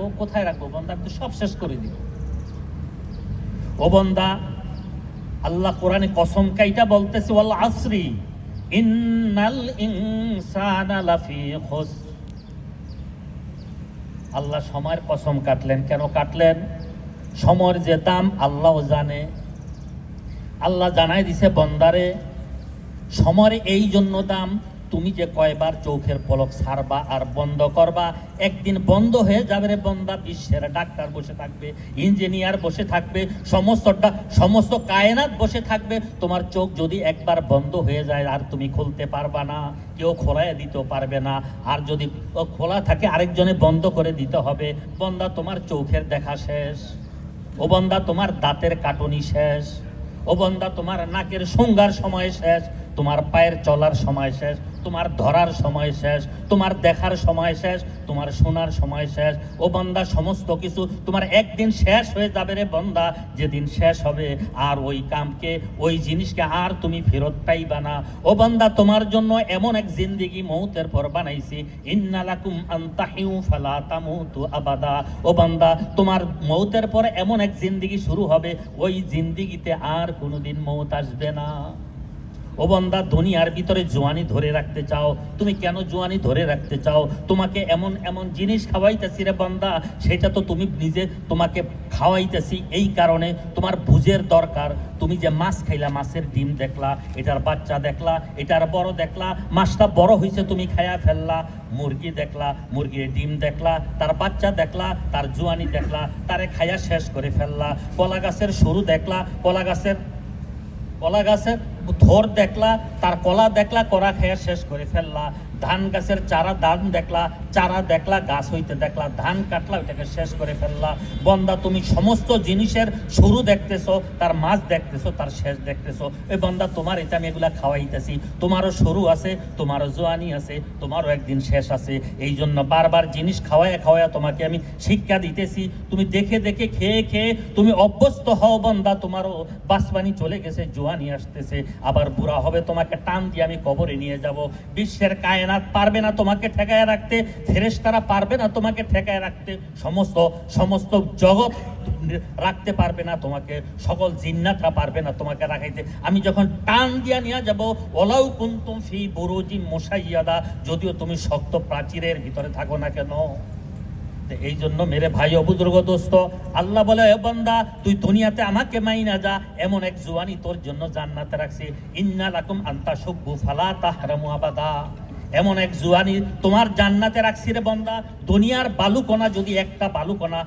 ও কোথায় রাখব? বন্দা আমি তো সব শেষ করে দিব। ও বন্দা, আল্লাহ কোরআনে কসম কাইটা বলতেছে, ওয়াল আসরি, ইন্নাল ইনসানা লাফি খুস আল্লাহ সময়ের কসম কাটলেন। কেন কাটলেন? সময়ের যে দাম আল্লাহ জানে। আল্লাহ জানাই দিছে বন্দারে, সময়ের এই জন্য দাম তুমি যে কয়বার চোখের পলক সারবা আর বন্ধ করবা, একদিন বন্ধ হয়ে যাবে রে বন্দা বিশ্বের ডাক্তার বসে থাকবে, ইঞ্জিনিয়ার বসে থাকবে, সমস্ত ডা- সমস্ত কায়নাত বসে থাকবে। তোমার চোখ যদি একবার বন্ধ হয়ে যায় আর তুমি খুলতে পারবা না, কেউ খোলায় দিতে পারবে না। আর যদি খোলা থাকে, আরেকজনে বন্ধ করে দিতে হবে। বন্দা তোমার চোখের দেখা শেষ। ও বন্দা তোমার দাঁতের কাটনি শেষ। ও বন্দা তোমার নাকের সংজ্ঞার সময় শেষ। তোমার পায়ের চলার সময় শেষ, তোমার ধরার সময় শেষ, তোমার দেখার সময় শেষ, তোমার শোনার সময় শেষ। ও বন্দা, সমস্ত কিছু তোমার একদিন শেষ হয়ে যাবে রে বন্দা। যেদিন শেষ হবে আর ওই কামকে, ওই জিনিসকে আর তুমি ফেরত পাইবা না। ও বন্দা, তোমার জন্য এমন এক জিন্দিগি মৌতের পর বানাইছি। ইন্নালাকুম আন্তাহিউ ফালা তামুতু আবাদা। ও বান্দা, তোমার মৌতের পর এমন এক জিন্দিগি শুরু হবে। ওই জিন্দিগিতে আর কোনোদিন মৌত আসবে না। ও বন্দা, দুনিয়ার ভিতরে জোয়ানি ধরে রাখতে চাও। তুমি কেন জোয়ানি ধরে রাখতে চাও? তোমাকে এমন এমন জিনিস খাওয়াইতেছি রে বন্দা, সেটা তো তুমি নিজে তোমাকে খাওয়াইতেছি। এই কারণে তোমার বুঝের দরকার। তুমি যে মাছ খাইলা, মাছের ডিম দেখলা, এটার বাচ্চা দেখলা, এটার বড় দেখলা, মাছটা বড় হয়েছে তুমি খায়া ফেললা, মুরগি দেখলা, মুরগির ডিম দেখলা, তার বাচ্চা দেখলা, তার জোয়ানি দেখলা, তারে খায়া শেষ করে ফেললা। কলা গাছের সরু দেখলা, কলা গাছের কলা গাছের থোর দেখলা তার কলা দেখলা করা খেয়া শেষ করে ফেললা। ধান গাছের চারা ধান দেখলা, চারা দেখলা, গাছ হইতে দেখলা, ধান কাটলা, ওইটাকে শেষ করে ফেললা। বন্দা, তুমি সমস্ত জিনিসের শুরু দেখতেছো, তার মাছ দেখতেছো, তার শেষ দেখতেছো। এই বন্দা, তোমার এটা আমি এগুলা খাওয়াইতেছি। তোমারও শুরু আছে, তোমারও জোয়ানি আছে, তোমারও একদিন শেষ আছে। এই জন্য বারবার জিনিস খাওয়ায়া খাওয়ায়া তোমাকে আমি শিক্ষা দিতেছি। তুমি দেখে দেখে খেয়ে খেয়ে তুমি অভ্যস্ত হও বন্দা, তোমারও বাসবানি চলে গেছে, জোয়ানি আসতেছে। আবার বুড়া হবে, তোমাকে টান দিয়ে আমি কবরে নিয়ে যাব। বিশ্বের কায়নাত পারবে না তোমাকে ঠেকায় রাখতে, ফেরেশতারা পারবে না তোমাকে ঠেকায় রাখতে, সমস্ত সমস্ত জগৎ রাখতে পারবে না তোমাকে, সকল জিন্নাতরা পারবে না তোমাকে রাখাইতে। আমি যখন টান দিয়া নিয়ে যাব ওলাউ কুন্তুম ফি বুরুজি মোসাইয়াদা, যদিও তুমি শক্ত প্রাচীরের ভিতরে থাকো না কেন? এই জন্য মেরে ভাই অবুজুর্গ দোস্ত, আল্লাহ বলে, "এ বান্দা, তুই দুনিয়াতে আমাকে মাইনা যা, এমন এক জুয়ানি তোর জন্য জান্নাতে রাখছি। ইন্না লাকুম আন্তা সুব্বু ফালা তাহরামু আবাদা। এমন এক জুয়ানি তোমার জান্নাতে রাখছি রে বন্দা দুনিয়ার বালুকণা যদি একটা বালুকণা